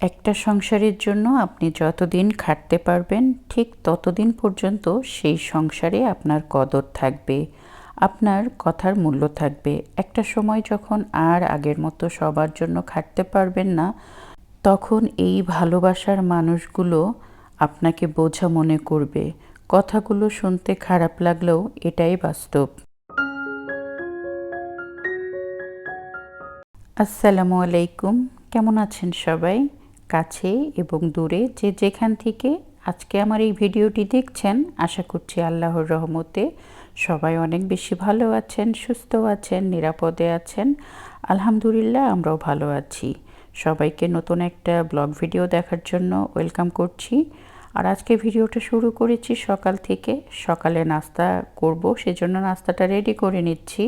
একটা সংসারের জন্য আপনি যতদিন খাটতে পারবেন, ঠিক ততদিন পর্যন্ত সেই সংসারে আপনার কদর থাকবে, আপনার কথার মূল্য থাকবে। একটা সময় যখন আর আগের মতো সবার জন্য খাটতে পারবেন না, তখন এই ভালোবাসার মানুষগুলো আপনাকে বোঝা মনে করবে। কথাগুলো শুনতে খারাপ লাগলেও এটাই বাস্তব। আসসালামু আলাইকুম। কেমন আছেন সবাই? কাছে এবং দূরে যে যেখান থেকে আজকে আমার এই ভিডিওটি দেখছেন, আশা করছি আল্লাহর রহমতে সবাই অনেক বেশি ভালো আছেন, সুস্থ আছেন, নিরাপদে আছেন। আলহামদুলিল্লাহ, আমরাও ভালো আছি। সবাইকে নতুন একটা ব্লগ ভিডিও দেখার জন্য ওয়েলকাম করছি। আর আজকে ভিডিওটা শুরু করেছি সকাল থেকে। সকালে নাস্তা করব, সেজন্য নাস্তাটা রেডি করে নিচ্ছি।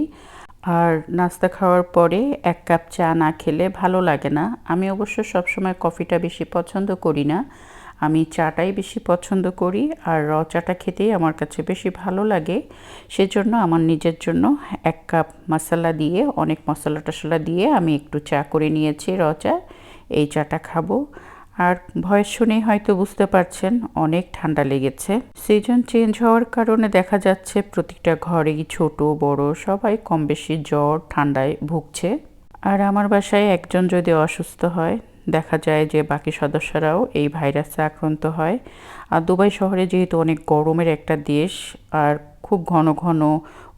আর নাস্তা খাওয়ার পরে এক কাপ চা না খেলে ভালো লাগে না। আমি অবশ্য সবসময় কফিটা বেশি পছন্দ করি না। আমি চাটাই বেশি পছন্দ করি আর র চাটা খেতেই আমার কাছে বেশি ভালো লাগে। সেজন্য আমার নিজের জন্য এক কাপ মশলা দিয়ে, অনেক মশলা টশলা দিয়ে আমি একটু চা করে নিয়েছি র চা। এই চাটা খাব। আর ভয়েস শুনেই হয়তো বুঝতে পারছেন, অনেক ঠান্ডা লেগেছে। সিজন চেঞ্জ হওয়ার কারণে দেখা যাচ্ছে প্রতিটা ঘরেই ছোট, বড়, সবাই কম বেশি জ্বর, ঠান্ডায় ভুগছে। আর আমার বাসায় একজন যদি অসুস্থ হয়, দেখা যায় যে বাকি সদস্যরাও এই ভাইরাসে আক্রান্ত হয়। আর দুবাই শহরে যেহেতু অনেক গরমের একটা দেশ, আর খুব ঘন ঘন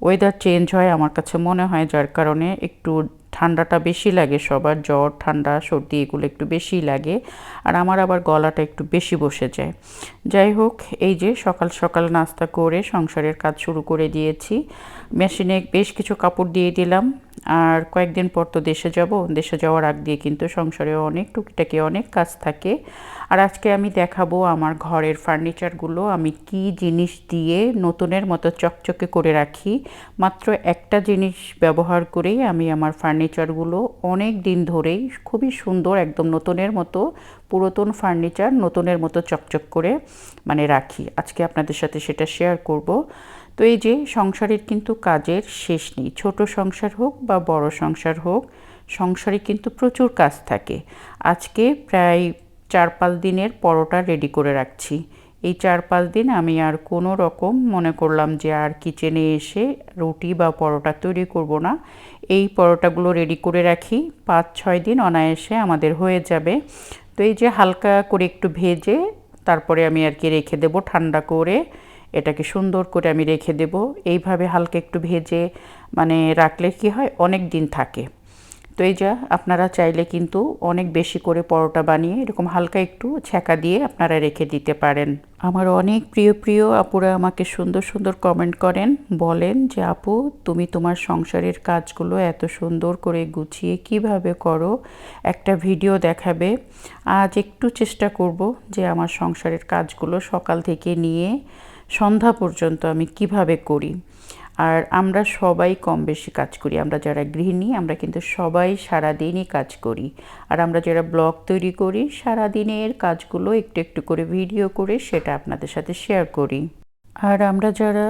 ওয়েদার চেঞ্জ হয় আমার কাছে মনে হয়, যার কারণে একটু ঠান্ডাটা বেশি লাগে সবার, জ্বর, ঠান্ডা, সর্দি এগুলো একটু বেশি লাগে আর আমার আবার গলাটা একটু বেশি বসে যায়। যাই হোক, এই যে সকাল সকাল নাস্তা করে সংসারের কাজ শুরু করে দিয়েছি। মেশিনে বেশ কিছু কাপড় দিয়ে দিলাম আর কয়েকদিন পর তো দেশে যাব। দেশে যাওয়ার আগ দিয়ে কিন্তু সংসারে অনেক টুকিটাকি অনেক কাজ থাকে। আর আজকে আমি দেখাবো আমার ঘরের ফার্নিচারগুলো। আমি কি জিনিস দিয়ে নতুনের মতো চকচকে করে রাখি। মাত্র একটা জিনিস ব্যবহার করেই আমি আমার ফার্নিচারগুলো অনেক দিন ধরেই খুবই সুন্দর, একদম নতুনের মতো, পুরাতন ফার্নিচার নতুনের মতো চকচক করে মানে রাখি। আজকে আপনাদের সাথে সেটা শেয়ার করব। তো এই যে সংসারের কিন্তু কাজের শেষ নেই, ছোট সংসার হোক বা বড় সংসার হোক, সংসারে কিন্তু প্রচুর কাজ থাকে। আজকে প্রায় চার পাঁচ দিনের পরোটা রেডি করে রাখছি। এই চার পাঁচ দিন আমি আর কোনো রকম মনে করলাম যে আর কিচেনে এসে রুটি বা পরোটা তৈরি করব না। এই পরোটাগুলো রেডি করে রাখি। পাঁচ, ছয় দিন অনায়াসে আমাদের হয়ে যাবে। তো এই যে হালকা করে একটু ভেজে তারপরে আমি আর কি রেখে দেবো ঠান্ডা করে। এটাকে সুন্দর করে আমি রেখে দেব। এইভাবে হালকা একটু ভেজে মানে রাখলে কি হয়? অনেক দিন থাকে। তো এই যা আপনারা চাইলে কিন্তু অনেক বেশি করে পরোটা বানিয়ে এরকম হালকা একটু ছ্যাঁকা দিয়ে আপনারা রেখে দিতে পারেন। আমার অনেক প্রিয় প্রিয় আপুরা আমাকে সুন্দর সুন্দর কমেন্ট করেন, বলেন যে, আপু, তুমি তোমার সংসারের কাজগুলো এত সুন্দর করে গুছিয়ে কীভাবে করো? একটা ভিডিও দেখাবে। আজ একটু চেষ্টা করব যে, আমার সংসারের কাজগুলো সকাল থেকে নিয়ে সন্ধ্যা পর্যন্ত আমি কীভাবে করি? আর আমরা সবাই কম বেশি কাজ করি। আমরা যারা গৃহিণী, আমরা কিন্তু সবাই সারাদিনই কাজ করি। আর আমরা যারা ব্লগ তৈরি করি, সারাদিনের কাজগুলো একটু একটু করে ভিডিও করে সেটা আপনাদের সাথে শেয়ার করি। আর আমরা যারা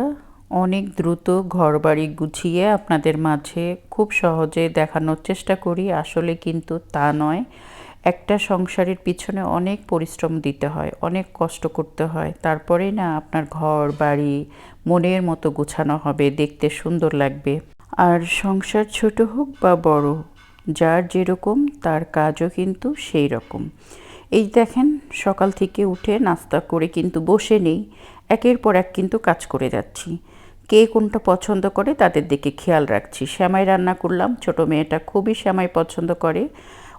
অনেক দ্রুত ঘর বাড়ি গুছিয়ে আপনাদের মাঝে খুব সহজে দেখানোর চেষ্টা করি, আসলে কিন্তু তা নয়। একটা সংসারের পিছনে অনেক পরিশ্রম দিতে হয়, অনেক কষ্ট করতে হয়। তারপরেই না আপনার ঘর, বাড়ি, মনের মতো গোছানো হবে, দেখতে সুন্দর লাগবে। আর সংসার ছোট হোক বা বড় যার যেরকম, তার কাজও কিন্তু সেই রকম। এই দেখেন, সকাল থেকে উঠে নাস্তা করে কিন্তু বসে নেই, একের পর এক কিন্তু কাজ করে যাচ্ছি। কে কোনটা পছন্দ করে তাদের দিকে খেয়াল রাখছি। শ্যামাই রান্না করলাম, ছোট মেয়েটা খুবই শ্যামাই পছন্দ করে।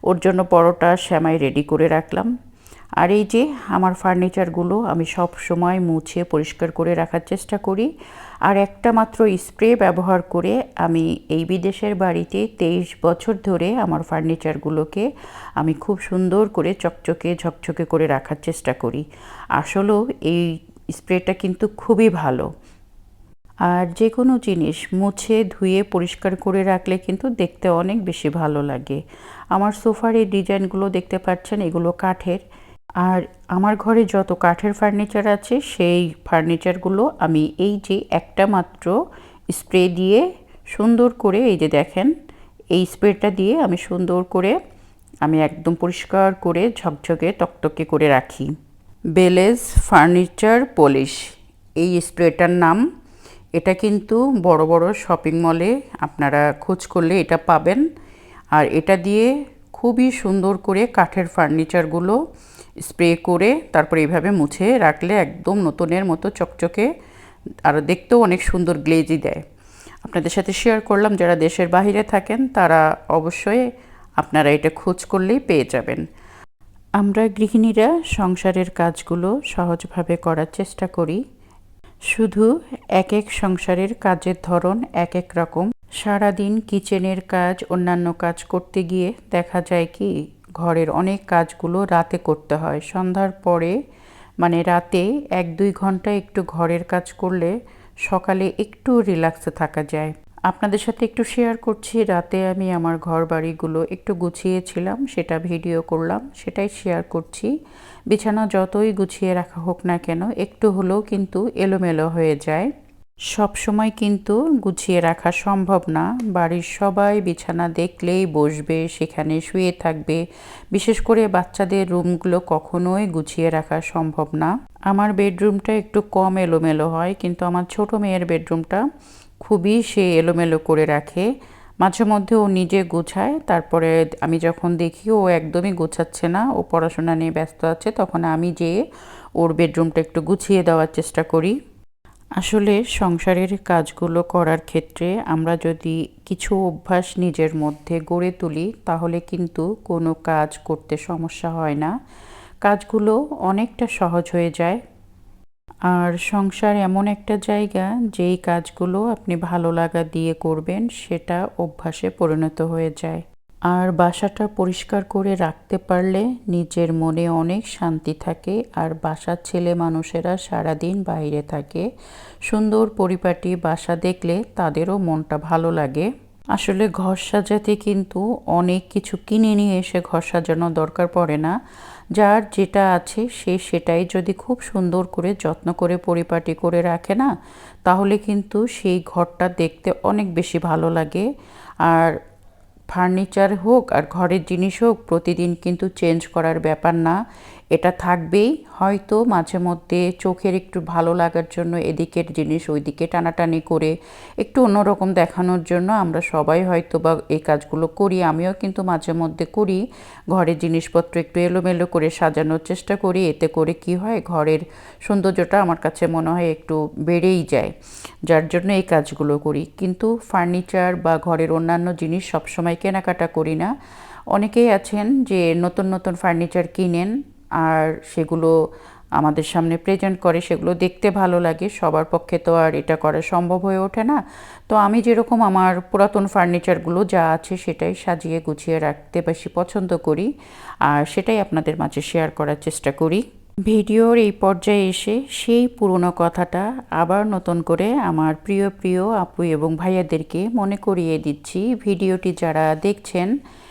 ওর জন্য পরোটা শ্যামাই রেডি করে রাখলাম। আর এই যে আমার ফার্নিচারগুলো আমি সব সময় মুছে পরিষ্কার করে রাখার চেষ্টা করি। আর একটা মাত্র স্প্রে ব্যবহার করে আমি এই বিদেশের বাড়িতে তেইশ বছর ধরে আমার ফার্নিচারগুলোকে আমি খুব সুন্দর করে চকচকে ঝকঝকে করে রাখার চেষ্টা করি। আসলেও এই স্প্রেটা কিন্তু খুবই ভালো। আর যে কোনো জিনিস মুছে, ধুয়ে, পরিষ্কার করে রাখলে কিন্তু দেখতে অনেক বেশি ভালো লাগে। আমার সোফার এই ডিজাইনগুলো দেখতে পাচ্ছেন, এগুলো কাঠের। আর আমার ঘরে যত কাঠের ফার্নিচার আছে, সেই ফার্নিচারগুলো আমি এই যে একটা মাত্র স্প্রে দিয়ে সুন্দর করে, এই যে দেখেন, এই স্প্রেটা দিয়ে আমি সুন্দর করে, আমি একদম পরিষ্কার করে ঝকঝকে, টকটকে করে রাখি। বেলেজ ফার্নিচার পলিশ, এই স্প্রেটার নাম এটা কিন্তু বড় বড় শপিং মলে আপনারা খোঁজ করলে এটা পাবেন। আর এটা দিয়ে খুবই সুন্দর করে কাঠের ফার্নিচারগুলো স্প্রে করে তারপরে এইভাবে মুছে রাখলে একদম নতুনের মতো চকচকে আর দেখতেও অনেক সুন্দর গ্লেজই দেয়। আপনাদের সাথে শেয়ার করলাম, যারা দেশের বাইরে থাকেন তারা অবশ্যই আপনারা এটা খোঁজ করলেই পেয়ে যাবেন। আমরা গৃহিণীরা সংসারের কাজগুলো সহজভাবে করার চেষ্টা করি। শুধু এক এক সংসারের কাজের ধরন, এক এক রকম। সারাদিন কিচেনের কাজ, অন্যান্য কাজ করতে গিয়ে দেখা যায় কি, ঘরের অনেক কাজগুলো রাতে করতে হয়। সন্ধ্যার পরে মানে রাতে এক দুই ঘণ্টা একটু ঘরের কাজ করলে সকালে একটু রিল্যাক্সে থাকা যায়। আপনাদের সাথে একটু শেয়ার করছি। রাতে আমি আমার ঘর বাড়িগুলো একটু গুছিয়েছিলাম, সেটা ভিডিও করলাম, সেটাই শেয়ার করছি। বিছানা যতই গুছিয়ে রাখা হোক না কেন, একটু হলেও কিন্তু এলোমেলো হয়ে যায়। সব সময় কিন্তু গুছিয়ে রাখা সম্ভব না। বাড়ির সবাই বিছানা দেখলেই বসবে, সেখানে শুয়ে থাকবে। বিশেষ করে বাচ্চাদের রুমগুলো কখনোই গুছিয়ে রাখা সম্ভব না। আমার বেডরুমটা একটু কম এলোমেলো হয়, কিন্তু আমার ছোট মেয়ের বেডরুমটা খুবই সে এলোমেলো করে রাখে। মাঝে মধ্যে ও নিজে গোছায়, তারপরে আমি যখন দেখি ও একদমই গোছাচ্ছে না, ও পড়াশোনা নিয়ে ব্যস্ত আছে, তখন আমি যেয়ে ওর বেডরুমটা একটু গুছিয়ে দেওয়ার চেষ্টা করি। আসলে সংসারের কাজগুলো করার ক্ষেত্রে আমরা যদি কিছু অভ্যাস নিজের মধ্যে গড়ে তুলি, তাহলে কিন্তু কোনো কাজ করতে সমস্যা হয় না। কাজগুলো অনেকটা সহজ হয়ে যায়। আর সংসার এমন একটা জায়গা যেই কাজগুলো আপনি ভালো লাগা দিয়ে করবেন, সেটা অভ্যাসে পরিণত হয়ে যায়। আর বাসাটা পরিষ্কার করে রাখতে পারলে নিজের মনে অনেক শান্তি থাকে আর বাসার ছেলে মানুষেরা সারাদিন বাইরে থাকে। সুন্দর পরিপাটি বাসা দেখলে তাদেরও মনটা ভালো লাগে। আসলে ঘর সাজাতে কিন্তু অনেক কিছু কিনে নিয়ে এসে ঘর সাজানো দরকার পড়ে না। যার যেটা আছে সে সেটাই যদি খুব সুন্দর করে, যত্ন করে, পরিপাটি করে রাখে না, তাহলে কিন্তু সেই ঘরটা দেখতে অনেক বেশি ভালো লাগে। আর ফার্নিচার হোক আর ঘরের জিনিস হোক, প্রতিদিন কিন্তু চেঞ্জ করার ব্যাপার না। এটা থাকবেই। হয়তো মাঝে মধ্যে চোখের একটু ভালো লাগার জন্য এদিকের জিনিস ওইদিকে টানাটানি করে একটু অন্যরকম দেখানোর জন্য আমরা সবাই হয়তো বা এই কাজগুলো করি। আমিও কিন্তু মাঝে মধ্যে করি। ঘরের জিনিসপত্র একটু এলোমেলো করে সাজানোর চেষ্টা করি। এতে করে কি হয়, ঘরের সৌন্দর্যটা আমার কাছে মনে হয় একটু বেড়েই যায়, যার জন্য এই কাজগুলো করি। কিন্তু ফার্নিচার বা ঘরের অন্যান্য জিনিস সবসময় কেনাকাটা করি না। অনেকেই আছেন যে নতুন নতুন ফার্নিচার কিনেন আর সেগুলো আমাদের সামনে প্রেজেন্ট করে, সেগুলো দেখতে ভালো লাগে। সবার পক্ষে তো আর এটা করা সম্ভব হয়ে ওঠে না। তো আমি যেরকম আমার পুরাতন ফার্নিচারগুলো যা আছে সেটাই সাজিয়ে গুছিয়ে রাখতে বেশি পছন্দ করি আর সেটাই আপনাদের মাঝে শেয়ার করার চেষ্টা করি। ভিডিওর এই পর্যায়ে এসে সেই পুরনো কথাটা আবার নতুন করে আমার প্রিয় প্রিয় আপু এবং ভাইয়াদেরকে মনে করিয়ে দিচ্ছি। ভিডিওটি যারা দেখছেন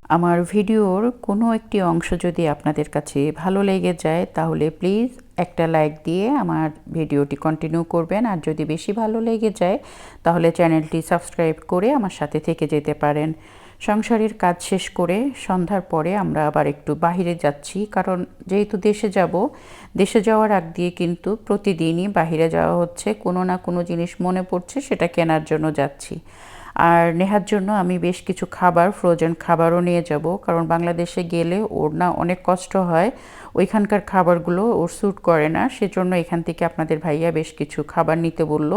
আমার ভিডিওর কোনো একটি অংশ যদি আপনাদের কাছে ভালো লেগে যায়, তাহলে প্লিজ একটা লাইক দিয়ে আমার ভিডিওটি কন্টিনিউ করবেন। আর যদি বেশি ভালো লেগে যায়, তাহলে চ্যানেলটি সাবস্ক্রাইব করে আমার সাথে থেকে যেতে পারেন। সংসারের কাজ শেষ করে সন্ধ্যার পরে আমরা আবার একটু বাহিরে যাচ্ছি, কারণ যেহেতু দেশে যাব, দেশে যাওয়ার আগ দিয়ে কিন্তু প্রতিদিনই বাহিরে যাওয়া হচ্ছে, কোনো না কোনো জিনিস মনে পড়ছে, সেটা কেনার জন্য যাচ্ছি। আর নেহার জন্য আমি বেশ কিছু খাবার ফ্রোজেন খাবারও নিয়ে যাব। কারণ বাংলাদেশে গেলে ওর না অনেক কষ্ট হয়। ওইখানকার খাবারগুলো ওর স্যুট করে না। সেজন্য এখান থেকে আপনাদের ভাইয়া বেশ কিছু খাবার নিতে বলল।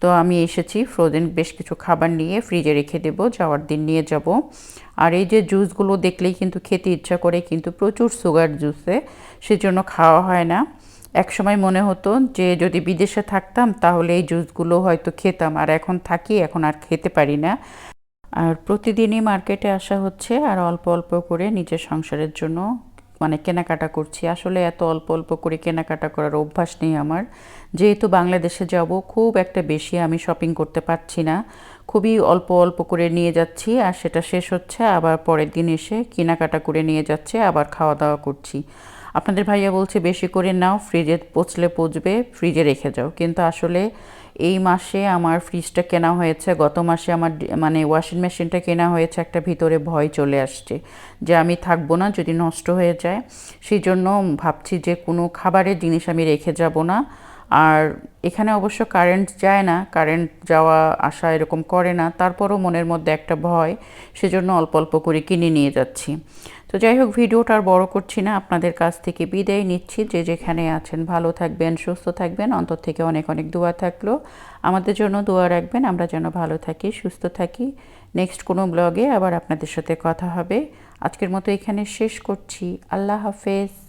তো আমি এসেছি ফ্রোজেন বেশ কিছু খাবার নিয়ে ফ্রিজে রেখে দেব, যাওয়ার দিন নিয়ে যাব। আর এই যে জুসগুলো দেখলেই কিন্তু খেতে ইচ্ছা করে, কিন্তু প্রচুর সুগার জুসে সেজন্য খাওয়া হয় না। এক সময় মনে হতো যে যদি বিদেশে থাকতাম তাহলে এই জুসগুলো হয়তো খেতাম, আর এখন থাকি, এখন আর খেতে পারি না। আর প্রতিদিনই মার্কেটে আসা হচ্ছে, আর অল্প অল্প করে নিজের সংসারের জন্য মানে কেনাকাটা করছি। আসলে এত অল্প অল্প করে কেনাকাটা করার অভ্যাস নেই আমার। যেহেতু বাংলাদেশে যাব, খুব একটা বেশি আমি শপিং করতে পারছি না। খুবই অল্প অল্প করে নিয়ে যাচ্ছি, আর সেটা শেষ হচ্ছে, আবার পরের দিন এসে কেনাকাটা করে নিয়ে যাচ্ছে, আবার খাওয়া দাওয়া করছি। আপনাদের ভাইয়া বলছে, বেশি করে নাও, ফ্রিজে পচলে পচবে, ফ্রিজে রেখে যাও। কিন্তু আসলে এই মাসে আমার ফ্রিজটা কেনা হয়েছে, গত মাসে আমার মানে ওয়াশিং মেশিনটা কেনা হয়েছে, একটা ভিতরে ভয় চলে আসছে যে আমি থাকব না, যদি নষ্ট হয়ে যায়। সেই জন্য ভাবছি যে কোনো খাবারের জিনিস আমি রেখে যাব না। আর এখানে অবশ্য কারেন্ট যায় না, কারেন্ট যাওয়া, আসা এরকম করে না। তারপরও মনের মধ্যে একটা ভয়, সেজন্য অল্প অল্প করে কিনে নিয়ে যাচ্ছি। তো যাই হোক, ভিডিওটা আর বড় করছি না। আপনাদের কাছ থেকে বিদায় নিচ্ছি। যে যেখানে আছেন, ভালো থাকবেন, সুস্থ থাকবেন। অন্তর থেকে অনেক অনেক দোয়া থাকল। আমাদের জন্য দোয়া রাখবেন। আমরা যেন ভালো থাকি, সুস্থ থাকি। নেক্সট কোনো ব্লগে আবার আপনাদের সাথে কথা হবে। আজকের মতো এখানে শেষ করছি। আল্লাহ হাফেজ।